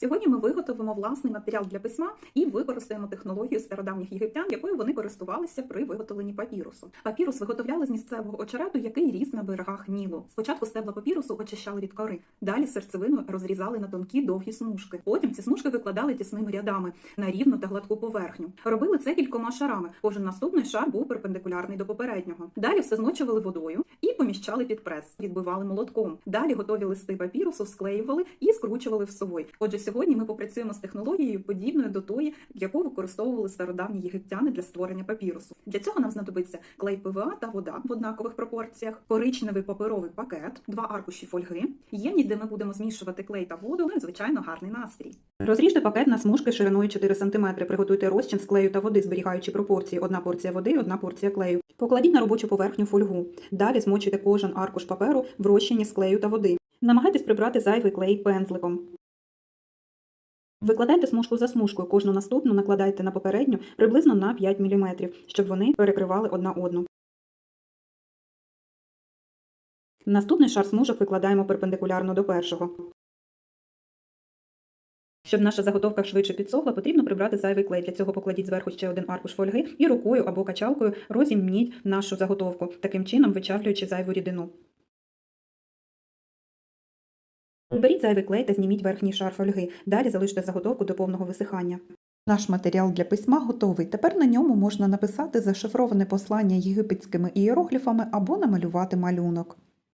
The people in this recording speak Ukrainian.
Сьогодні ми виготовимо власний матеріал для письма і використаємо технологію стародавніх єгиптян, якою вони користувалися при виготовленні папірусу. Папірус виготовляли з місцевого очерету, який ріс на берегах Нілу. Спочатку стебла папірусу очищали від кори, далі серцевину розрізали на тонкі довгі смужки. Потім ці смужки викладали тісними рядами на рівну та гладку поверхню. Робили це кількома шарами. Кожен наступний шар був перпендикулярний до попереднього. Далі все змочували водою і поміщали під прес, відбивали молотком. Далі готові листи папірусу склеювали і скручували в совой. Отже, сьогодні ми попрацюємо з технологією, подібною до тої, яку використовували стародавні єгиптяни для створення папірусу. Для цього нам знадобиться клей ПВА та вода в однакових пропорціях, коричневий паперовий пакет, два аркуші фольги, ємність, де ми будемо змішувати клей та воду, ну і звичайно гарний настрій. Розріжте пакет на смужки шириною 4 см. Приготуйте розчин з клею та води, зберігаючи пропорції: одна порція води, одна порція клею. Покладіть на робочу поверхню фольгу. Далі змочуйте кожен аркуш паперу в розчині з клею та води. Намагайтесь прибрати зайвий клей пензликом. Викладайте смужку за смужкою, кожну наступну накладайте на попередню приблизно на 5 мм, щоб вони перекривали одна одну. Наступний шар смужок викладаємо перпендикулярно до першого. Щоб наша заготовка швидше підсохла, потрібно прибрати зайвий клей. Для цього покладіть зверху ще один аркуш фольги і рукою або качалкою розімніть нашу заготовку, таким чином вичавлюючи зайву рідину. Уберіть зайвий клей та зніміть верхній шар фольги. Далі залиште заготовку до повного висихання. Наш матеріал для письма готовий. Тепер на ньому можна написати зашифроване послання єгипетськими ієрогліфами або намалювати малюнок.